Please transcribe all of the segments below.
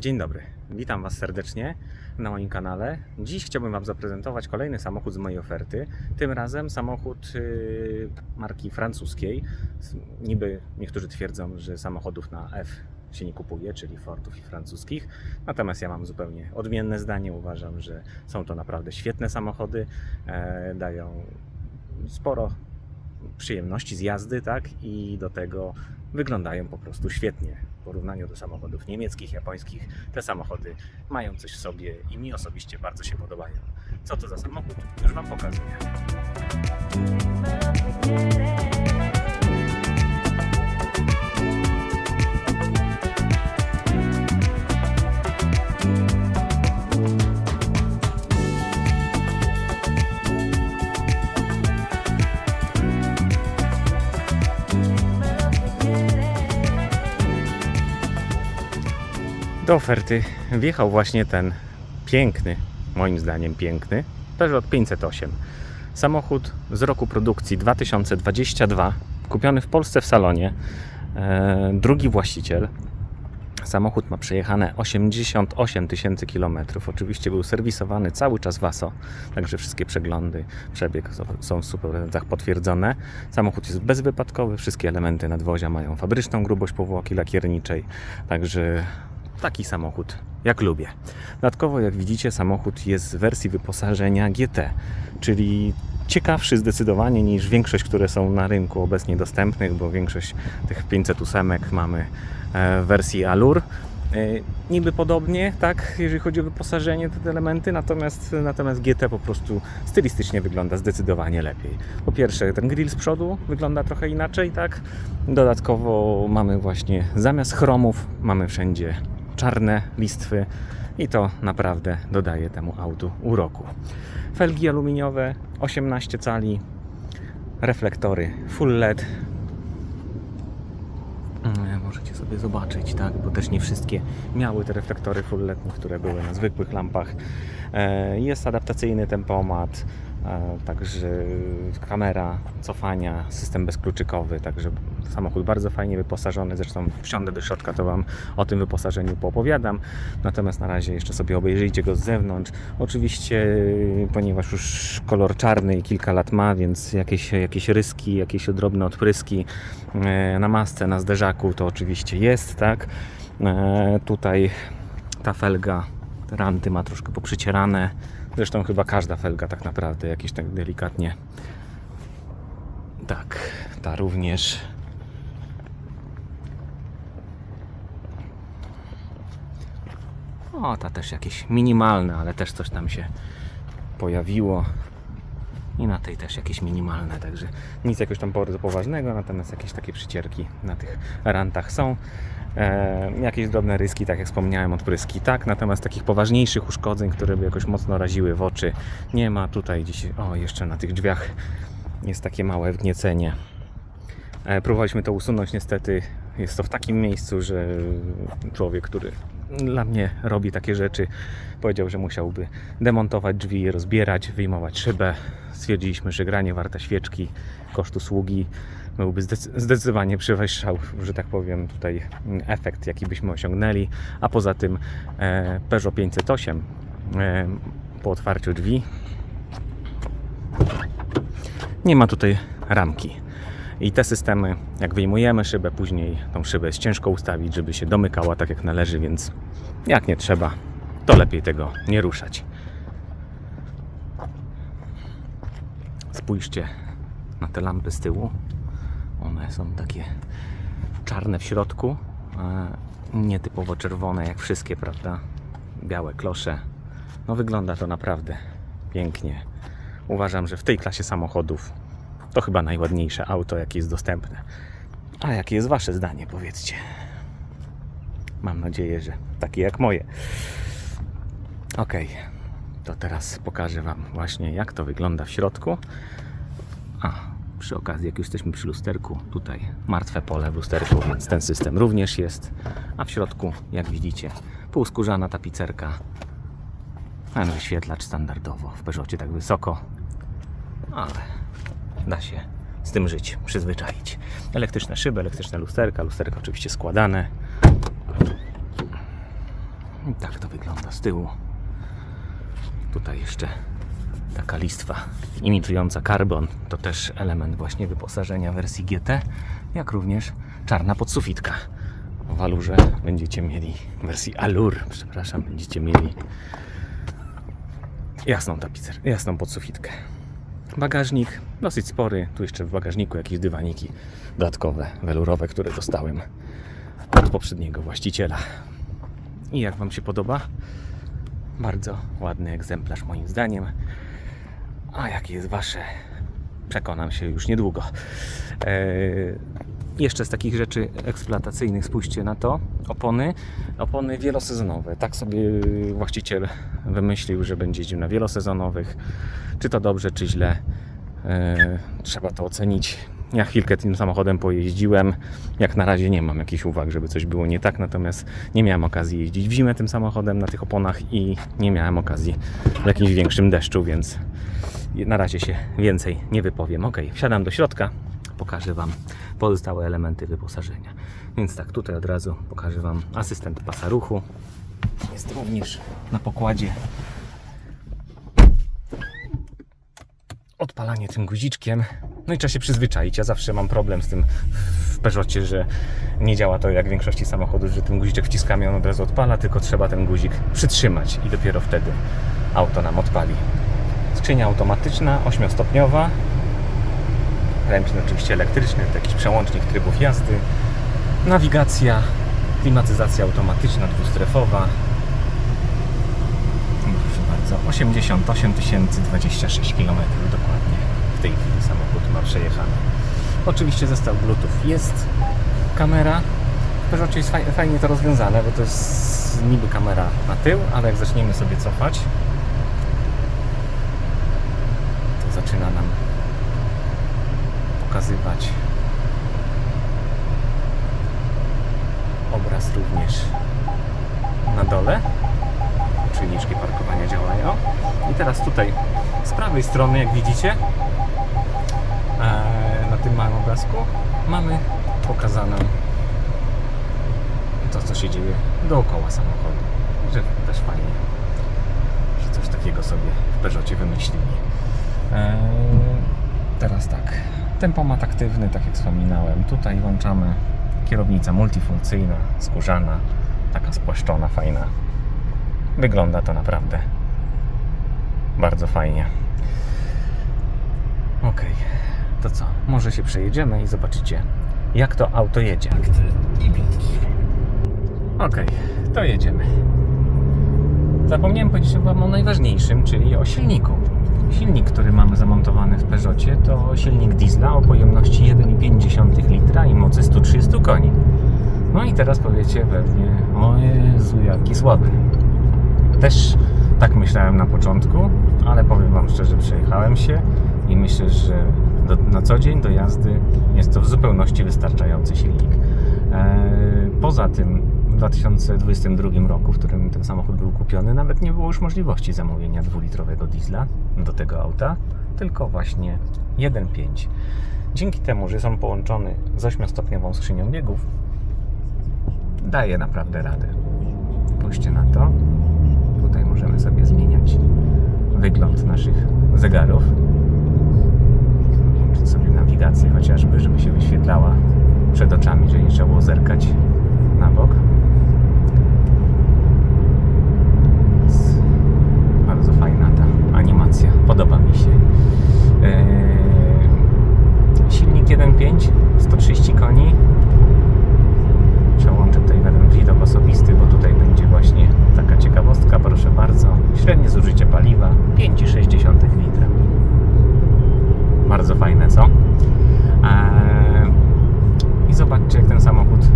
Dzień dobry, witam Was serdecznie na moim kanale. Dziś chciałbym Wam zaprezentować kolejny samochód z mojej oferty. Tym razem samochód yy, marki francuskiej. Niby niektórzy twierdzą, że samochodów na F się nie kupuje, czyli Fordów i francuskich. Natomiast ja mam zupełnie odmienne zdanie. Uważam, że są to naprawdę świetne samochody. E, dają sporo przyjemności z jazdy, tak? I do tego wyglądają po prostu świetnie w porównaniu do samochodów niemieckich, japońskich. Te samochody mają coś w sobie i mi osobiście bardzo się podobają. Co to za samochód? Już Wam pokazuję. Do oferty wjechał właśnie ten piękny, moim zdaniem piękny, Peugeot 508. Samochód z roku produkcji 2022, kupiony w Polsce w salonie. E, drugi właściciel. Samochód ma przejechane 88 tysięcy kilometrów. Oczywiście był serwisowany cały czas WASO, także wszystkie przeglądy, przebieg są- w superwizjach potwierdzone. Samochód jest bezwypadkowy, wszystkie elementy nadwozia mają fabryczną grubość powłoki lakierniczej, także taki samochód jak lubię. Dodatkowo, jak widzicie, samochód jest w wersji wyposażenia GT, czyli ciekawszy zdecydowanie niż większość, które są na rynku obecnie dostępnych, bo większość tych 508 mamy e, w wersji Allure. E, Niby podobnie, tak, jeżeli chodzi o wyposażenie, te elementy, natomiast, natomiast GT po prostu stylistycznie wygląda zdecydowanie lepiej. Po pierwsze, ten grill z przodu wygląda trochę inaczej, tak. Dodatkowo mamy właśnie zamiast chromów, mamy wszędzie czarne listwy i to naprawdę dodaje temu autu uroku. Felgi aluminiowe 18 cali, reflektory full LED. Mm, Możecie sobie zobaczyć, tak, bo też nie wszystkie miały te reflektory full LED, które były na zwykłych lampach. E, Jest adaptacyjny tempomat, także kamera cofania, system bezkluczykowy, także samochód bardzo fajnie wyposażony. Zresztą wsiądę do środka, to Wam o tym wyposażeniu poopowiadam. Natomiast na razie jeszcze sobie obejrzyjcie go z zewnątrz. Oczywiście, ponieważ już kolor czarny i kilka lat ma, więc jakieś, jakieś ryski, jakieś drobne odpryski e, na masce, na zderzaku to oczywiście jest, tak. E, Tutaj ta felga, ranty ma troszkę poprzycierane. Zresztą chyba każda felga tak naprawdę jakieś tak delikatnie. Tak, ta również. O, ta też jakieś minimalne, ale też coś tam się pojawiło. I na tej też jakieś minimalne, także nic jakoś tam bardzo poważnego, natomiast jakieś takie przycierki na tych rantach są. E, jakieś drobne ryski, tak jak wspomniałem, odpryski tak, natomiast takich poważniejszych uszkodzeń, które by jakoś mocno raziły w oczy, nie ma tutaj dziś. O, jeszcze na tych drzwiach jest takie małe wgniecenie. E, Próbowaliśmy to usunąć, niestety jest to w takim miejscu, że człowiek, który dla mnie robi takie rzeczy, powiedział, że musiałby demontować drzwi, rozbierać, wyjmować szybę. Stwierdziliśmy, że granie warte świeczki, koszt usługi byłby zdec- zdecydowanie przewyższał, że tak powiem, tutaj efekt, jaki byśmy osiągnęli. A poza tym e, Peugeot 508 e, po otwarciu drzwi nie ma tutaj ramki. I te systemy, jak wyjmujemy szybę, później tą szybę jest ciężko ustawić, żeby się domykała tak jak należy, więc jak nie trzeba, to lepiej tego nie ruszać. Spójrzcie na te lampy z tyłu. One są takie czarne w środku, nietypowo czerwone jak wszystkie, prawda? Białe klosze. No wygląda to naprawdę pięknie. Uważam, że w tej klasie samochodów to chyba najładniejsze auto, jakie jest dostępne. A jakie jest Wasze zdanie, powiedzcie? Mam nadzieję, że takie jak moje. Ok, to teraz pokażę Wam właśnie, jak to wygląda w środku. A, przy okazji, jak już jesteśmy przy lusterku, tutaj martwe pole w lusterku, więc ten system również jest. A w środku, jak widzicie, półskórzana tapicerka. Ten wyświetlacz standardowo w Peugeotie tak wysoko, ale da się z tym żyć, przyzwyczaić. Elektryczne szyby, elektryczne lusterka, lusterka oczywiście składane. I tak to wygląda z tyłu. Tutaj jeszcze taka listwa imitująca karbon. To też element właśnie wyposażenia wersji GT, jak również czarna podsufitka. W alurze będziecie mieli, wersji Alur, przepraszam, będziecie mieli jasną tapicer, jasną podsufitkę. Bagażnik dosyć spory. Tu jeszcze w bagażniku jakieś dywaniki dodatkowe, welurowe, które dostałem od poprzedniego właściciela. I jak Wam się podoba? Bardzo ładny egzemplarz moim zdaniem. A jakie jest Wasze? Przekonam się już niedługo. Eee, jeszcze z takich rzeczy eksploatacyjnych spójrzcie na to. Opony. Opony wielosezonowe. Tak sobie właściciel wymyślił, że będzie jeździł na wielosezonowych. Czy to dobrze, czy źle. Eee, trzeba to ocenić. Ja chwilkę tym samochodem pojeździłem. Jak na razie nie mam jakichś uwag, żeby coś było nie tak, natomiast nie miałem okazji jeździć w zimę tym samochodem na tych oponach i nie miałem okazji w jakimś większym deszczu, więc na razie się więcej nie wypowiem. Ok, wsiadam do środka, pokażę Wam pozostałe elementy wyposażenia. Więc tak, tutaj od razu pokażę Wam asystent pasa ruchu. Jest również na pokładzie odpalanie tym guziczkiem. No i trzeba się przyzwyczaić. Ja zawsze mam problem z tym w Peugeotie, że nie działa to jak w większości samochodów, że ten guziczek wciskamy on od razu odpala, tylko trzeba ten guzik przytrzymać i dopiero wtedy auto nam odpali. Skrzynia automatyczna, 8-stopniowa. Ręczny oczywiście elektryczny, to jakiś przełącznik trybów jazdy. Nawigacja, klimatyzacja automatyczna, dwustrefowa. Proszę bardzo, 88 026 km dokładnie w tej chwili samochód ma przejechane. Oczywiście zestaw Bluetooth jest, kamera. W Peugeotie jest faj- fajnie to rozwiązane, bo to jest niby kamera na tył, ale jak zaczniemy sobie cofać, to zaczyna nam pokazywać obraz również na dole. Czujniczki parkowania działają. I teraz tutaj z prawej strony, jak widzicie, tym małym obrazku mamy pokazaną to, co się dzieje dookoła samochodu. Że też fajnie, że coś takiego sobie w Peugeotie wymyślili. E, teraz tak, tempomat aktywny, tak jak wspominałem. Tutaj włączamy kierownica multifunkcyjna, skórzana, taka spłaszczona, fajna. Wygląda to naprawdę bardzo fajnie. Ok, to co? Może się przejedziemy i zobaczycie, jak to auto jedzie. Ok, to jedziemy. Zapomniałem powiedzieć Wam o najważniejszym, czyli o silniku. Silnik, który mamy zamontowany w Peugeotie, to silnik diesla o pojemności 1,5 litra i mocy 130 koni. No i teraz powiecie pewnie, o Jezu, jaki słaby. Też tak myślałem na początku, ale powiem Wam szczerze, przejechałem się i myślę, że do, na co dzień do jazdy jest to w zupełności wystarczający silnik. Eee, poza tym w 2022 roku, w którym ten samochód był kupiony, nawet nie było już możliwości zamówienia dwulitrowego diesla do tego auta, tylko właśnie 1.5. Dzięki temu, że są połączony z 8-stopniową skrzynią biegów, daje naprawdę radę. Spójrzcie na to. Tutaj możemy sobie zmieniać wygląd naszych zegarów. Nawigację chociażby, żeby się wyświetlała przed oczami, że nie trzeba było zerkać na bok. Więc Bardzo fajna ta animacja. Podoba mi się. Eee, silnik 1.5, 130 koni. Przełączę tutaj na ten widok osobisty, bo tutaj będzie właśnie taka ciekawostka, proszę bardzo. Średnie zużycie paliwa 5,6 litra. Bardzo fajne, co? Eee, I zobaczcie, jak ten samochód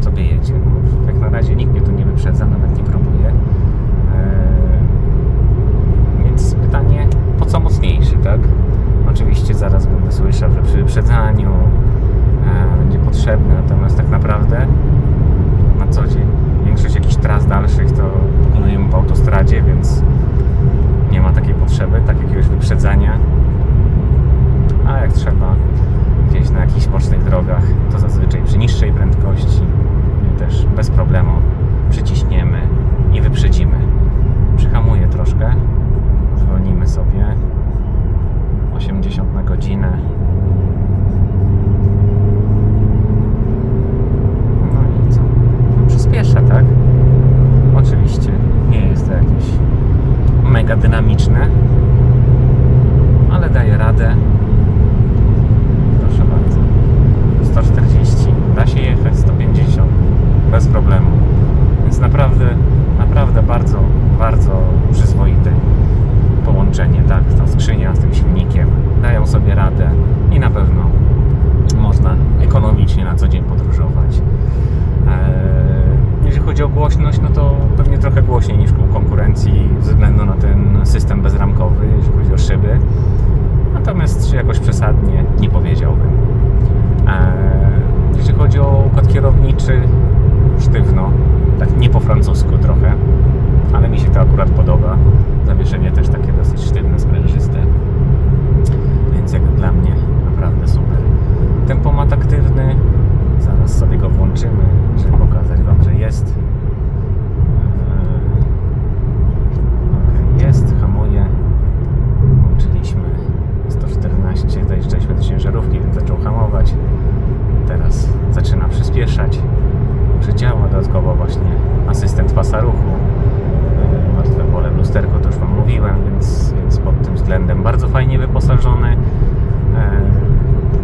sobie jedzie. No, Jak na razie nikt mnie tu nie wyprzedza, nawet nie próbuje. Eee, więc pytanie, po co mocniejszy, tak? Oczywiście zaraz będę słyszał, że przy wyprzedzaniu e, będzie potrzebny, natomiast tak naprawdę na co dzień większość jakichś tras dalszych to wykonujemy po autostradzie, więc nie ma takiej potrzeby, tak jakiegoś wyprzedzania. A jak trzeba gdzieś na jakichś bocznych drogach, to zazwyczaj przy niższej prędkości i też bez problemu przyciśniemy i wyprzedzimy problemu. Więc naprawdę, naprawdę bardzo, bardzo przyzwoite połączenie, tak, ta skrzynia z tym silnikiem dają sobie radę i na pewno można ekonomicznie na co dzień podróżować. Eee, Jeżeli chodzi o głośność, no to pewnie trochę głośniej niż u konkurencji ze względu na ten system bezramkowy, jeżeli chodzi o szyby. Natomiast jakoś przesadnie nie powiedziałbym. Eee, Jeżeli chodzi o układ kierowniczy, sztywno, tak nie po francusku trochę, ale mi się to akurat podoba. Zawieszenie też takie dosyć sztywne, sprężyste. Więc jak dla mnie naprawdę super. Tempomat aktywny, zaraz sobie go włączymy, żeby pokazać Wam, że jest. Eee, okej, jest, hamuje. Włączyliśmy 114, dojeżdżaliśmy do ciężarówki, więc zaczął hamować. Teraz zaczyna przyspieszać. Że działa dodatkowo właśnie asystent pasa ruchu. Eee, Martwe pole w lusterko, to już Wam mówiłem, więc, więc pod tym względem bardzo fajnie wyposażony. Eee,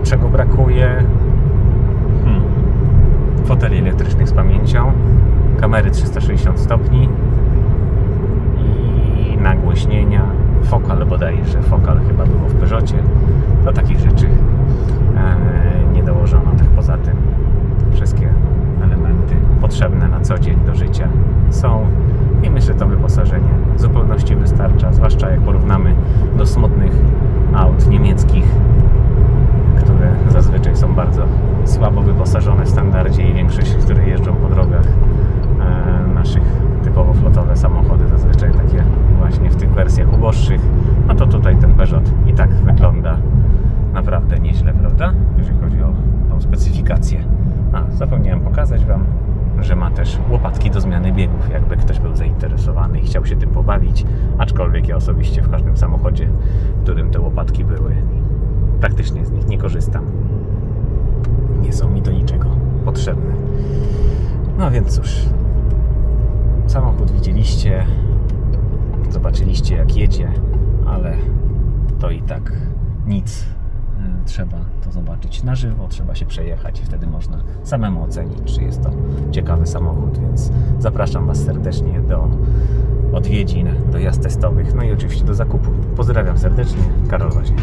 Czego brakuje? Hmm. Foteli elektrycznych z pamięcią, kamery 360 stopni i nagłośnienia, fokal bodajże, fokal chyba było w Peugeotie. Do takich rzeczy e, nie dołożono. Tak poza tym wszystkie elementy potrzebne na co dzień do życia są i myślę, że to wyposażenie w zupełności wystarcza, zwłaszcza jak porównamy do smutnych aut niemieckich, które zazwyczaj są bardzo słabo wyposażone w standardzie i większość, które jeżdżą po drogach e, naszych typowo flotowe samochody, zazwyczaj takie właśnie w tych wersjach uboższych, no to tutaj ten Peugeot i tak wygląda naprawdę nieźle, prawda? Jeżeli chodzi o tą specyfikację. A, zapomniałem pokazać Wam, że ma też łopatki do zmiany biegów, jakby ktoś był zainteresowany i chciał się tym pobawić, aczkolwiek ja osobiście w każdym samochodzie, w którym te łopatki były, praktycznie z nich nie korzystam. Nie są mi do niczego potrzebne. No więc cóż, samochód widzieliście, zobaczyliście jak jedzie, ale to i tak nic. E, Trzeba to zobaczyć na żywo, trzeba się przejechać i wtedy można samemu ocenić, czy jest to ciekawy samochód, więc zapraszam Was serdecznie do odwiedzin, do jazd testowych, no i oczywiście do zakupu. Pozdrawiam serdecznie, Karol Woźniak.